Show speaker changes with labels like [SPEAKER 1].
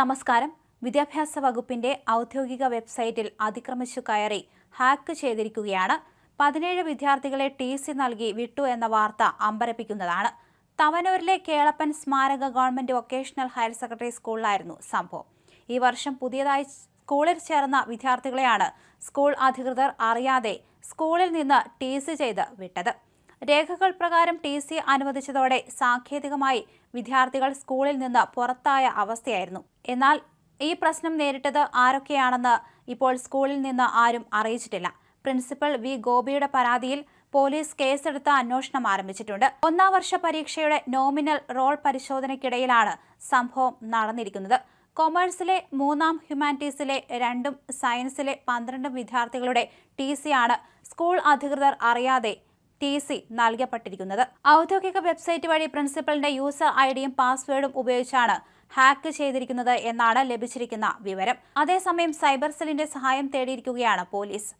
[SPEAKER 1] നമസ്കാരം. വിദ്യാഭ്യാസ വകുപ്പിന്റെ ഔദ്യോഗിക വെബ്സൈറ്റിൽ അതിക്രമിച്ചു കയറി ഹാക്ക് ചെയ്തിരിക്കുകയാണ്. പതിനേഴ് വിദ്യാർത്ഥികളെ ടി സി നൽകി വിട്ടു എന്ന വാർത്ത അമ്പരപ്പിക്കുന്നതാണ്. തവനൂരിലെ കേളപ്പൻ സ്മാരക ഗവൺമെന്റ് വൊക്കേഷണൽ ഹയർ സെക്കൻഡറി സ്കൂളിലായിരുന്നു സംഭവം. ഈ വർഷം പുതിയതായി സ്കൂളിൽ ചേർന്ന വിദ്യാർത്ഥികളെയാണ് സ്കൂൾ അധികൃതർ അറിയാതെ സ്കൂളിൽ നിന്ന് ടി സി ചെയ്ത് വിട്ടത്. രേഖകൾ പ്രകാരം ടി സി അനുവദിച്ചതോടെ സാങ്കേതികമായി വിദ്യാർത്ഥികൾ സ്കൂളിൽ നിന്ന് പുറത്തായ അവസ്ഥയായിരുന്നു. എന്നാൽ ഈ പ്രശ്നം നേരിട്ടത് ആരൊക്കെയാണെന്ന് ഇപ്പോൾ സ്കൂളിൽ നിന്ന് ആരും അറിയിച്ചിട്ടില്ല. പ്രിൻസിപ്പൽ വി ഗോപിയുടെ പരാതിയിൽ പോലീസ് കേസെടുത്ത് അന്വേഷണം ആരംഭിച്ചിട്ടുണ്ട്. ഒന്നാം വർഷ പരീക്ഷയുടെ നോമിനൽ റോൾ പരിശോധനയ്ക്കിടയിലാണ് സംഭവം നടന്നിരിക്കുന്നത്. കൊമേഴ്സിലെ മൂന്നാം ഹ്യൂമാനിറ്റീസിലെ രണ്ടും സയൻസിലെ പന്ത്രണ്ടും വിദ്യാർത്ഥികളുടെ ടി ആണ് സ്കൂൾ അധികൃതർ അറിയാതെ ടി സി നൽകപ്പെട്ടിരിക്കുന്നത്. ഔദ്യോഗിക വെബ്സൈറ്റ് വഴി പ്രിൻസിപ്പലിന്റെ യൂസർ ഐ ഡിയും പാസ്വേഡും ഉപയോഗിച്ചാണ് ഹാക്ക് ചെയ്തിരിക്കുന്നത് എന്നാണ് ലഭിച്ചിരിക്കുന്ന വിവരം. അതേസമയം സൈബർ സെല്ലിന്റെ സഹായം തേടിയിരിക്കുകയാണ് പോലീസ്.